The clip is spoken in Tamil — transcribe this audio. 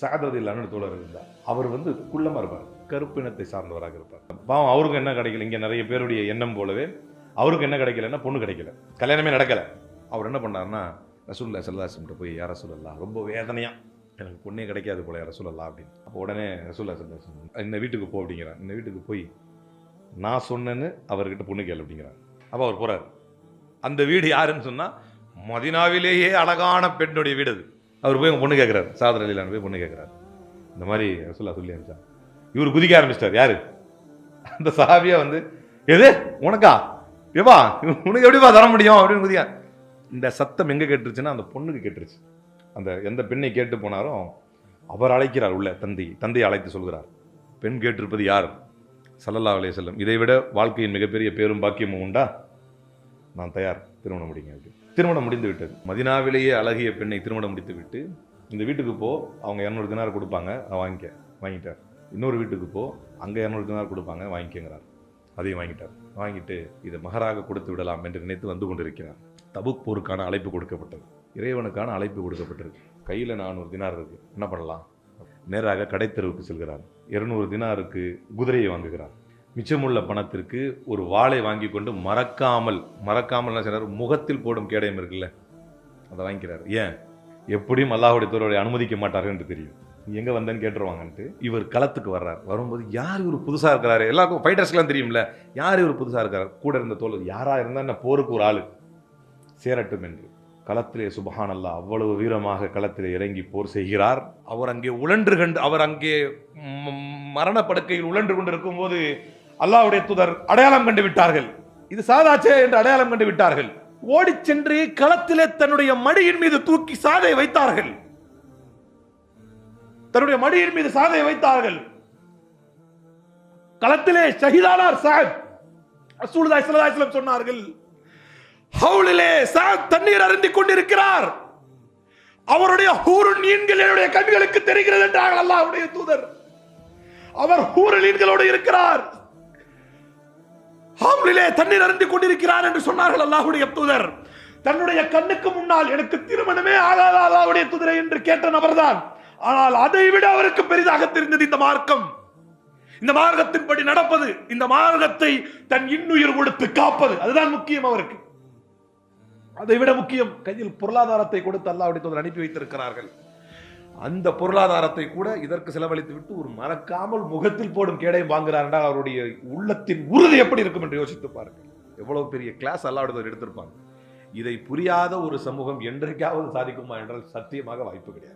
சாதரது இல்லாமல் தோழர் இருந்தார். அவர் வந்து குள்ளமாக இருப்பார். கருப்பு இனத்தை சார்ந்தவராக இருப்பார். பாவம் அவருக்கும் என்ன கிடைக்கல? இங்கே நிறைய பேருடைய எண்ணம் போலவே அவருக்கு என்ன கிடைக்கலன்னா பொண்ணு கிடைக்கல. கல்யாணமே நடக்கல. அவர் என்ன பண்ணாருன்னா ரசூல்லா சல்லாஸ்கிட்ட போய் யார சொல்லலாம் ரொம்ப வேதனையாக எனக்கு பொண்ணே கிடைக்காது போல யார சொல்லலாம் அப்படின்னு. அப்போ உடனே ரசூல்லா சல்லாஸ் இந்த வீட்டுக்கு போ அப்படிங்கிறான் இந்த வீட்டுக்கு போய் நான் சொன்னேன்னு அவர்கிட்ட பொண்ணு கேள் அப்படிங்கிறான் அப்போ அவர் போகிறார் அந்த வீடு யாருன்னு சொன்னால் மதினாவிலேயே அழகான பெண்ணுடைய வீடு அது. அவர் போய் உங்கள் பொண்ணு கேட்குறாரு சாதர் அலிலான்னு போய் பொண்ணு கேட்குறாரு இந்த மாதிரி ரசுல்லா சொல்லி அனுப்பிச்சான் இவர் குதிக்க ஆரம்பிச்சிட்டார். யாரு? அந்த சஹாபியா வந்து எது? உனக்கா? ஏவா உனக்கு எப்படிப்பா தர முடியும்? அப்படின்னு குதிக்க. இந்த சத்தம் எங்கே கேட்டுருச்சுன்னா அந்த பொண்ணுக்கு கேட்டுருச்சு. அந்த எந்த பெண்ணை கேட்டு போனாரோ அவர் அழைக்கிறார் உள்ள தந்தை. தந்தையை அழைத்து சொல்கிறார். பெண் கேட்டிருப்பது யார்? சல்லல்லா அலைய செல்லம் இதை விட வாழ்க்கையின் மிகப்பெரிய பேரும் பாக்கியமும் உண்டா? நான் தயார். திருமணம் முடிங்க அப்படின்னு. திருமணம் முடிந்து விட்டது மதினாவிலேயே அழகிய பெண்ணை திருமணம் முடித்து விட்டு இந்த வீட்டுக்கு போ அவங்க இரநூறு தினார் கொடுப்பாங்க அதை வாங்கிக்க வாங்கிட்டார். இன்னொரு வீட்டுக்கு போ அங்கே இரநூறு தினார் கொடுப்பாங்க வாங்கிக்கங்கிறார். அதையும் வாங்கிட்டார். வாங்கிட்டு இதை மகராக கொடுத்து விடலாம் என்று நினைத்து வந்து கொண்டிருக்கிறார். தபுக் போருக்கான அழைப்பு கொடுக்கப்பட்டது. இறைவனுக்கான அழைப்பு கொடுக்கப்பட்டிருக்கு. கையில் நானூறு தினார் இருக்குது என்ன பண்ணலாம்? நேராக கடைத்தெருவுக்கு செல்கிறார். இருநூறு தினாருக்கு குதிரையை வாங்குகிறார். மிச்சமுள்ள பணத்திற்கு ஒரு வாளை வாங்கி கொண்டு மறக்காமல் மறக்காமல் என்ன செய்கிறார் முகத்தில் போடும் கேடயம் இருக்குல்ல அதை வாங்கிக்கிறார். ஏன்? எப்படியும் அல்லாஹுடைய தோழரை அனுமதிக்க மாட்டார்கள் என்று தெரியும். எங்கே வந்தேன்னு கேட்டுருவாங்கன்ட்டு இவர் களத்துக்கு வர்றார். வரும்போது யார் இவர் புதுசாக இருக்கிறாரு? எல்லாருக்கும் ஃபைட்டர்ஸ்லாம் தெரியும்ல. யார் இவர் புதுசாக இருக்கிறார்? கூட இருந்த தோழர் யாராக இருந்தால் என்ன போருக்கு ஒரு ஆள்? சேரட்டும் என்று. களத்திலே சுபஹான் அல்லாஹ் அவ்வளவு வீரமாக களத்திலே இறங்கி போர் செய்கிறார். அவர் அங்கே உழன்று கண்டு அவர் அங்கே மரணப்படுக்கையில் உழன்று கொண்டிருக்கும் போது அல்லாவுடைய தூதர் அடையாளம் கண்டு விட்டார்கள். இது சாதாச்சே என்று அடையாளம் கண்டு விட்டார்கள். ஓடி சென்று களத்திலே தன்னுடைய மடியின் மீது தூக்கி சாதை வைத்தார்கள். தன்னுடைய மடியின் மீது சாதை வைத்தார்கள். களத்திலே ஷஹீதானார் சாத் ரசூலுல்லாஹி ஸல்லல்லாஹு சொன்னார்கள் ஹவுலிலே சாத் தண்ணீர் அருந்திக் கொண்டிருக்கிறார். அவருடைய ஹூருன் நீன்கள் என்னுடைய கண்களுக்கு தெரிகிறது என்றார்கள் அல்லாஹ்வுடைய தூதர். அவர் ஹூருல் நீன்களோடு இருக்கிறார். ஹவுலிலே தண்ணீர் அருந்திக் கொண்டிருக்கிறார் என்று சொன்னார்கள் அல்லாஹுடைய தூதர். தன்னுடைய கண்ணுக்கு முன்னால் எனக்கு திருமணமே ஆகாத அல்லாஹ்வுடைய தூதரை என்று கேட்ட நபர்தான். ஆனால் அதை விட அவருக்கு பெரிதாக தெரிந்தது இந்த மார்க்கம். இந்த மார்க்கத்தின்படி நடப்பது இந்த மார்க்கத்தை தன் இன்னுயிர் கொடுத்து காப்பது அதுதான் முக்கியம் அவருக்கு. அதை விட முக்கியம் கையில் பொருளாதாரத்தை கொடுத்து அல்லாஹுடைய தூதர் அனுப்பி வைத்திருக்கிறார்கள். அந்த பொருளாதாரத்தை கூட இதற்கு செலவழித்து விட்டு ஒரு மறக்காமல் முகத்தில் போடும் கேடையும் வாங்குறார் என்றால் அவருடைய உள்ளத்தின் உறுதி எப்படி இருக்கும் என்று யோசித்து பாருங்கள். எவ்வளவு பெரிய கிளாஸ் அல்லாஹ்வுடைய எடுத்திருப்பாங்க. இதை புரியாத ஒரு சமூகம் என்றைக்காவது சாதிக்குமா என்றால் சத்தியமாக வாய்ப்பு கிடையாது.